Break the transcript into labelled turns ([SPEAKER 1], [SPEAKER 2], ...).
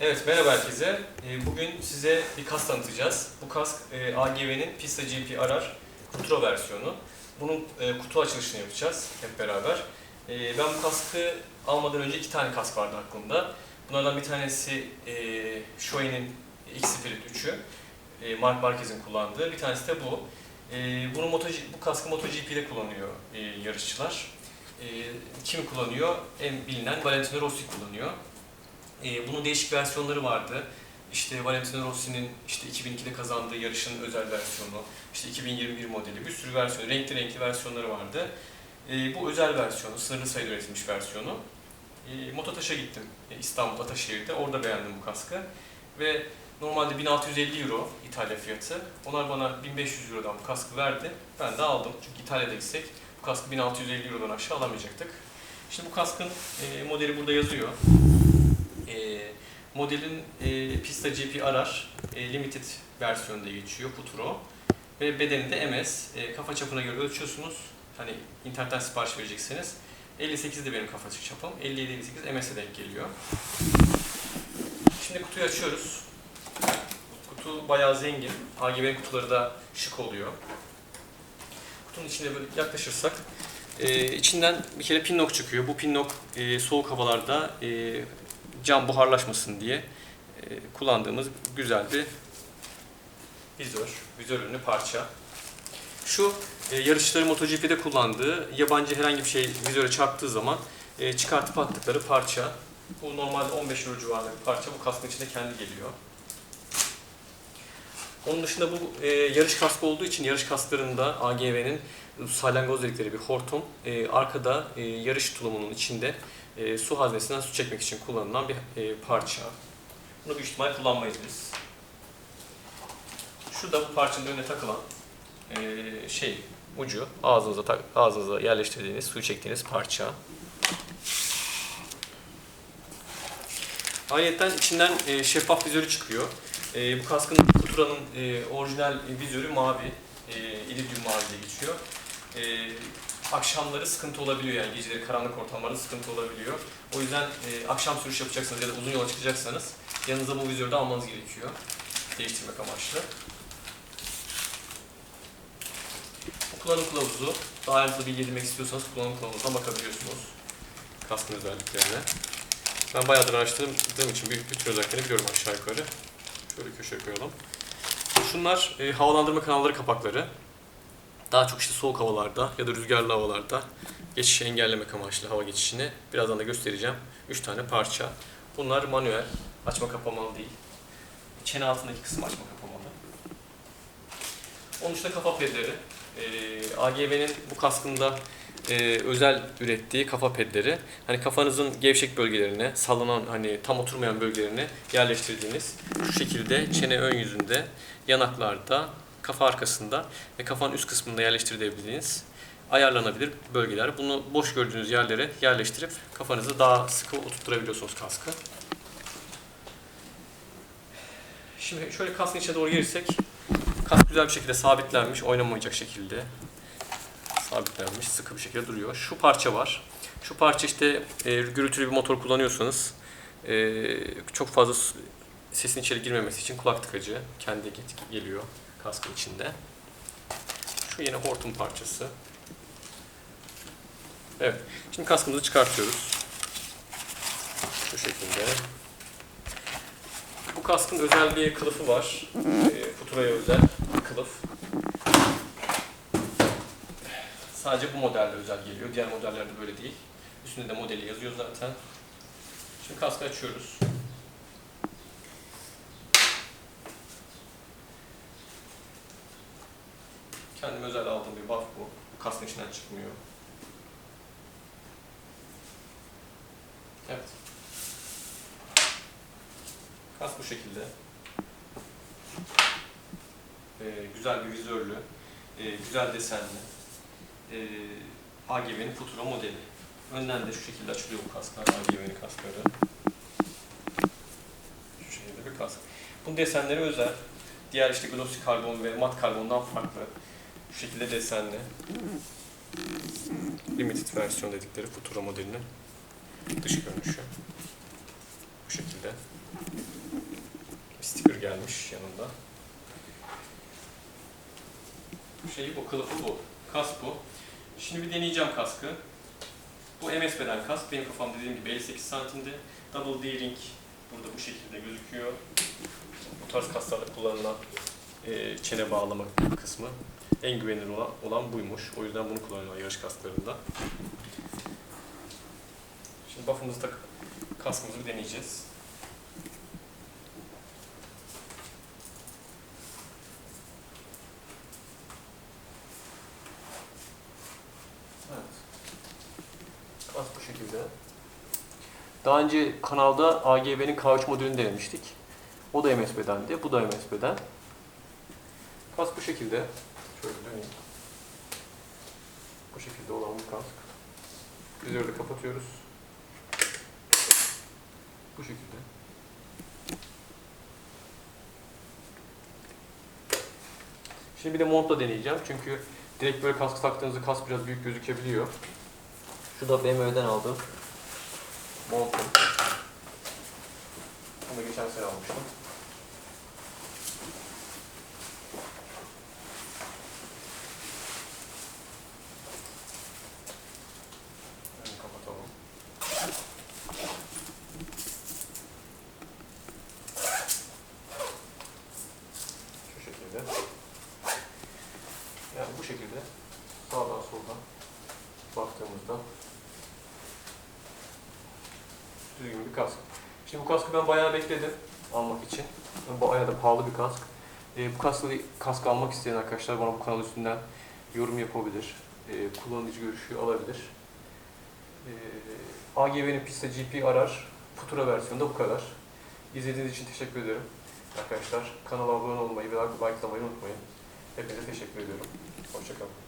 [SPEAKER 1] Evet, merhaba herkese. Ee, Bugün size bir kask tanıtacağız. Bu kask e, AGV'nin Pista GP Arar Kutro versiyonu. Bunun e, kutu açılışını yapacağız hep beraber. E, Ben bu kaskı almadan önce iki tane kask vardı aklımda. Bunlardan bir tanesi Shoei'nin X-Spirit 3'ü. e, Mark Marquez'in kullandığı. Bir tanesi de bu. Bunu Moto, bu kaskı MotoGP'de kullanıyor yarışçılar. Kim kullanıyor? En bilinen Valentino Rossi kullanıyor. Ee, bunun değişik versiyonları vardı. İşte Valentino Rossi'nin işte 2002'de kazandığı yarışın özel versiyonu, işte 2021 modeli bir sürü versiyon, renkli renkli versiyonları vardı. Ee, bu özel versiyonu, sınırlı sayıda üretilmiş versiyonu. Ee, Mototaş'a gittim e, İstanbul Ataşehir'de, orada beğendim bu kaskı. Ve normalde 1650 euro İtalya fiyatı. Onlar bana 1500 eurodan bu kaskı verdi. Ben de aldım. Çünkü İtalya'da gitsek bu kaskı 1650 eurodan aşağı alamayacaktık. Şimdi bu kaskın e, modeli burada yazıyor. E, modelin e, Pista GP Arar e, Limited versiyonunda geçiyor Futuro ve bedeni de MS. E, kafa çapına göre ölçüyorsunuz. Hani internetten sipariş vereceksiniz. 58 de benim kafa çapım. 57 58 MS'e denk geliyor. Şimdi kutuyu açıyoruz. Kutu bayağı zengin. AGB kutuları da şık oluyor. Kutunun içine böyle yaklaşırsak e, içinden bir kere pinnok çıkıyor. Bu pinnok e, soğuk havalarda e, cam buharlaşmasın diye e, kullandığımız güzel bir vizör, vizör ürünü parça. Şu e, yarışçıların MotoGP'de kullandığı yabancı herhangi bir şey vizöre çarptığı zaman e, çıkartıp attıkları parça. Bu normalde 15 euro civarında bir parça. Bu kaskın içinde kendi geliyor. Onun dışında bu e, yarış kaskı olduğu için yarış kasklarında AGV'nin salyangoz dedikleri bir hortum. E, arkada e, yarış tulumunun içinde e, su haznesinden su çekmek için kullanılan bir e, parça. Bunu büyük ihtimal kullanmayız biz. Şu da bu parçanın önüne takılan e, şey ucu ağzınıza tak, ağzınıza yerleştirdiğiniz, suyu çektiğiniz parça. Ayrıca içinden e, şeffaf vizörü çıkıyor. E, bu kaskın Kutura'nın e, orijinal vizörü mavi, e, iridium mavi diye geçiyor. E, akşamları sıkıntı olabiliyor yani geceleri karanlık ortamlarda sıkıntı olabiliyor. O yüzden e, akşam sürüş yapacaksanız ya da uzun yola çıkacaksanız yanınıza bu vizörü de almanız gerekiyor. Değiştirmek amaçlı. Kullanım kılavuzu. Daha ayrıntılı bilgi edinmek istiyorsanız kullanım kılavuzuna bakabiliyorsunuz. Kaskın özelliklerine. Ben bayağıdır araştırdığım için büyük bütün özelliklerini biliyorum aşağı yukarı. Şöyle köşeye koyalım. Şunlar e, havalandırma kanalları kapakları. Daha çok işte soğuk havalarda ya da rüzgarlı havalarda geçişi engellemek amaçlı hava geçişini birazdan da göstereceğim. 3 tane parça. Bunlar manuel, açma kapamalı değil. Çene altındaki kısım açma kapamalı. Onun dışında kafa pedleri. Ee, AGV'nin bu kaskında e, özel ürettiği kafa pedleri. Hani kafanızın gevşek bölgelerine, sallanan hani tam oturmayan bölgelerine yerleştirdiğiniz şu şekilde çene ön yüzünde, yanaklarda, kafa arkasında ve kafanın üst kısmında yerleştirebildiğiniz ayarlanabilir bölgeler. Bunu boş gördüğünüz yerlere yerleştirip kafanızı daha sıkı oturtturabiliyorsunuz kaskı. Şimdi şöyle kaskın içine doğru girirsek, kask güzel bir şekilde sabitlenmiş, oynamayacak şekilde sabitlenmiş, sıkı bir şekilde duruyor. Şu parça var. Şu parça işte e, gürültülü bir motor kullanıyorsanız e, çok fazla sesin içeri girmemesi için kulak tıkacı kendi geliyor kaskın içinde. Şu yine hortum parçası. Evet. Şimdi kaskımızı çıkartıyoruz. Şu şekilde. Bu kaskın özel bir kılıfı var. E, Futura'ya özel bir kılıf. Sadece bu modelde özel geliyor. Diğer modellerde böyle değil. Üstünde de modeli yazıyor zaten. Şimdi kaskı açıyoruz. Kendim özel aldığım bir buff bu. Bu kaskın içinden çıkmıyor. Evet. Kask bu şekilde. Ee, güzel bir vizörlü, ee, güzel desenli e, AGV'nin Futuro modeli. Önden de şu şekilde açılıyor bu kasklar, AGV'nin kaskları. Şu şekilde bir kask. Bu desenleri özel. Diğer işte glossy karbon ve mat karbondan farklı. Şu şekilde desenli. Limited versiyon dedikleri Futuro modelinin dış görünüşü. Bu şekilde. Bir sticker gelmiş yanında. Bu şey bu, kılıfı bu. Kask bu. Şimdi bir deneyeceğim kaskı. Bu MS beden kask. Benim kafam dediğim gibi 58 santimde. Double D-ring burada bu şekilde gözüküyor. Bu tarz kasklarda kullanılan e, çene bağlama kısmı. En güvenilir olan, olan buymuş. O yüzden bunu kullanıyorlar yarış kasklarında. Şimdi buff'ımızı tak kaskımızı bir deneyeceğiz. Evet. Kask bu şekilde. Daha önce kanalda AGV'nin K3 modülünü denemiştik. O da MSB'dendi, bu da MSB'den. Kask bu şekilde. Şöyle döneyim. Bu şekilde olan bir kask. Vizörü de kapatıyoruz. Bu şekilde. Şimdi bir de montla deneyeceğim. Çünkü direkt böyle kask taktığınızda kask biraz büyük gözükebiliyor. Şu da BMW'den aldığım montum. Bunu geçen sene almıştım. Önünü kapatalım. Şu şekilde. Yani bu şekilde sağdan soldan baktığımızda düzgün bir kask. Şimdi bu kaskı ben bayağı bekledim almak için. Bayağı da pahalı bir kask. Ee, bu kaskı, kask almak isteyen arkadaşlar bana bu kanal üstünden yorum yapabilir. Ee, kullanıcı görüşü alabilir. Ee, AGV'nin Pista GP arar. Futura versiyonu da bu kadar. İzlediğiniz için teşekkür ederim. Arkadaşlar kanala abone olmayı ve likelamayı unutmayın. Hepinize teşekkür ediyorum. Hoşçakalın.